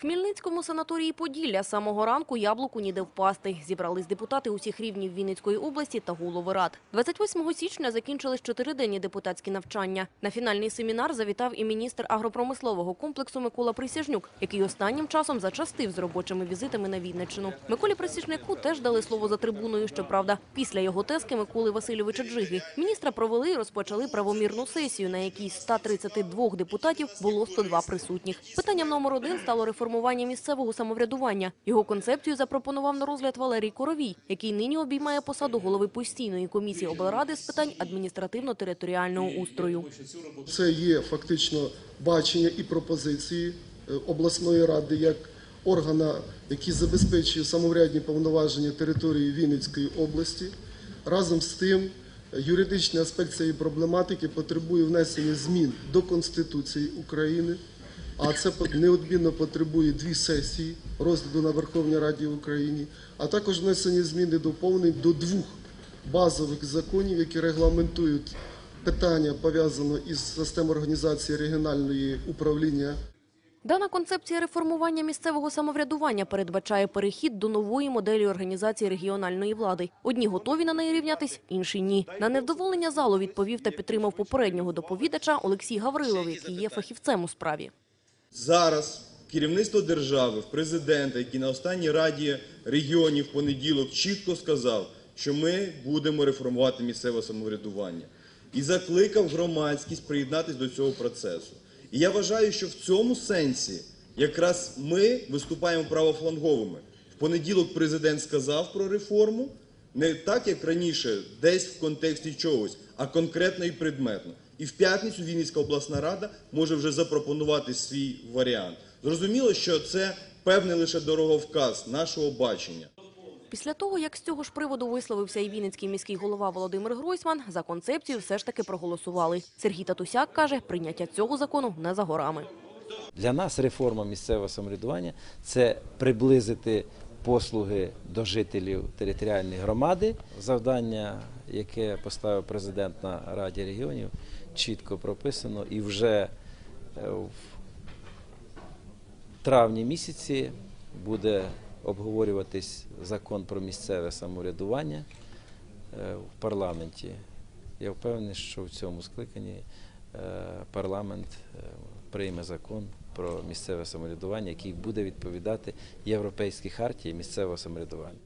Хмельницькому санаторії Поділля самого ранку яблуку ніде впасти. Зібрались депутати усіх рівнів Вінницької області та голови рад. 28 січня закінчились чотириденні депутатські навчання. На фінальний семінар завітав і міністр агропромислового комплексу Микола Присяжнюк, який останнім часом зачастив з робочими візитами на Вінниччину. Миколі Присяжняку теж дали слово за трибуною, щоправда, після його тески Миколи Васильовича Джиги. Міністра провели і розпочали правомірну сесію, на якій з 132 депутатів було 102 присутніх. Питанням номер один стало реформування місцевого самоврядування. Його концепцію запропонував на розгляд Валерій Коровій, який нині обіймає посаду голови постійної комісії облради з питань адміністративно-територіального устрою. Це є фактично бачення і пропозиції е, обласної ради як органа, який забезпечує самоврядні повноваження території Вінницької області. Разом з тим, е, юридичний аспект цієї проблематики потребує внесення змін до Конституції України, а це неодмінно потребує дві сесії розгляду на Верховній Раді України, а також внесення змін і доповнень до двох базових законів, які регламентують питання пов'язано із системою організації регіональної управління Дана концепція реформування місцевого самоврядування передбачає перехід до нової моделі організації регіональної влади. Одні готові на неї рівнятись, інші ні. На невдоволення залу відповів та підтримав попереднього доповідача Олексій Гаврилов, який є фахівцем у справі. Зараз керівництво держави, президента, який на останній раді регіонів в понеділок чітко сказав, що ми будемо реформувати місцеве самоврядування і закликав громадськість приєднатися до цього процесу. І я вважаю, що в цьому сенсі якраз ми виступаємо правофланговими. В понеділок президент сказав про реформу, не так, як раніше, десь в контексті чогось, а конкретно і предметно. І в п'ятницю Вінницька обласна рада може вже запропонувати свій варіант. Зрозуміло, що це певний лише дороговказ нашого бачення. Після того, як з цього ж приводу висловився і Вінницький міський голова Володимир Гройсман, за концепцію все ж таки проголосували. Сергій Татусяк каже, прийняття цього закону не за горами. Для нас реформа місцевого самоврядування це приблизити послуги до жителів територіальної громади. Завдання, яке поставив президент на Раді регіонів, чітко прописано і вже е, в травні місяці буде обговорюватись закон про місцеве самоврядування е, в парламенті. Я впевнений, що в цьому скликанні е, парламент прийме закон про місцеве самоврядування, який буде відповідати Європейській хартії місцевого самоврядування.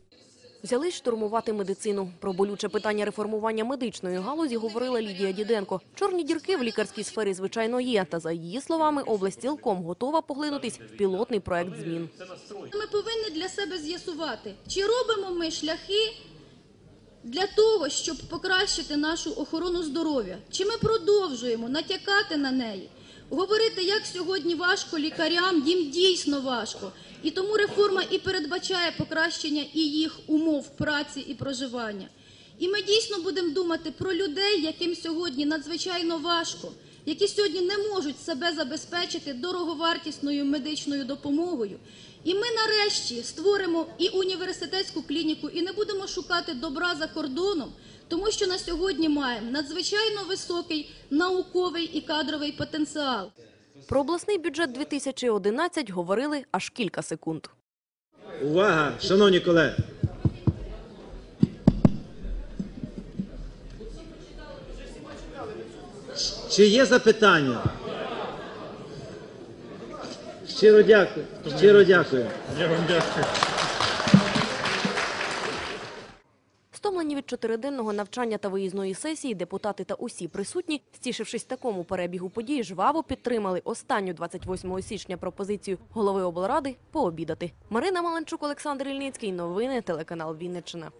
Взялись штурмувати медицину. Про болюче питання реформування медичної галузі говорила Лідія Діденко. Чорні дірки в лікарській сфері, звичайно, є. Та за її словами, область цілком готова поглинутись в пілотний проект змін. Ми повинні для себе з'ясувати, чи робимо ми шляхи для того, щоб покращити нашу охорону здоров'я, чи ми продовжуємо натякати на неї, говорити, як сьогодні важко лікарям, їм дійсно важко. І тому реформа і передбачає покращення і їх умов праці і проживання. І ми дійсно будемо думати про людей, яким сьогодні надзвичайно важко, які сьогодні не можуть себе забезпечити дороговартісною медичною допомогою. І ми нарешті створимо і університетську клініку, і не будемо шукати добра за кордоном, тому що на сьогодні маємо надзвичайно високий науковий і кадровий потенціал. Про обласний бюджет 2011 говорили аж кілька секунд. Увага, шановні колеги. Чи є запитання? Щиро дякую. Щиро дякую. Стомлені від чотириденного навчання та виїзної сесії, депутати та усі присутні, стішившись такому перебігу подій, жваво підтримали останню 28 січня пропозицію голови облради пообідати. Марина Маланчук, Олександр Ільницький. Новини телеканал Вінниччина.